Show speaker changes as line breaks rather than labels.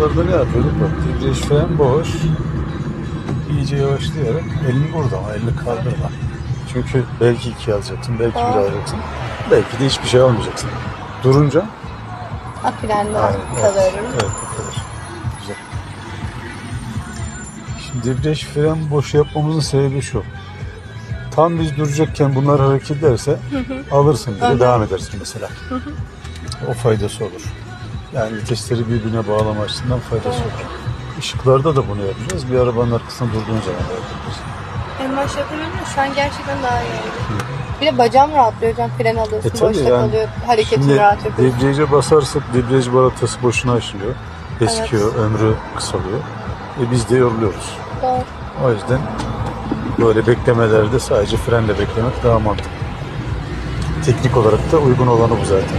burada ne yapıyorduk? Bak debriyaj fren boş. İyice yavaşlayarak elini burada ama elini kaldırma. Çünkü belki iki alacaksın, belki bir alacaksın. Belki de hiçbir şey almayacaksın. Durunca
Ha frenle
Aynen, evet. bu kadar. Güzel. Şimdi debriyaj fren boş yapmamızın sebebi şu. Tam biz duracakken bunlar hareket ederse alırsın
Aynen.
devam edersin mesela. O faydası olur. Yani vitesleri birbirine bağlama açısından faydası olur. Işıklarda da bunu yapacağız. Bir arabanın arkasında durduğun zaman da yapabiliriz.
En başta yapıyorum da şu an gerçekten daha iyi oldu. Bir de bacağım rahatlıyor hocam. Fren alıyorsun,
E tabii
boşta
yani.
kalıyor. Hareketini
Şimdi
rahat yapıyorsun.
debriyaja basarsak debriyaj balatası boşuna açılıyor. Eskiyor, ömrü kısalıyor. E biz de yoruluyoruz.
Doğru.
O yüzden böyle beklemelerde sadece frenle beklemek daha mantıklı. Teknik olarak da uygun olanı bu zaten.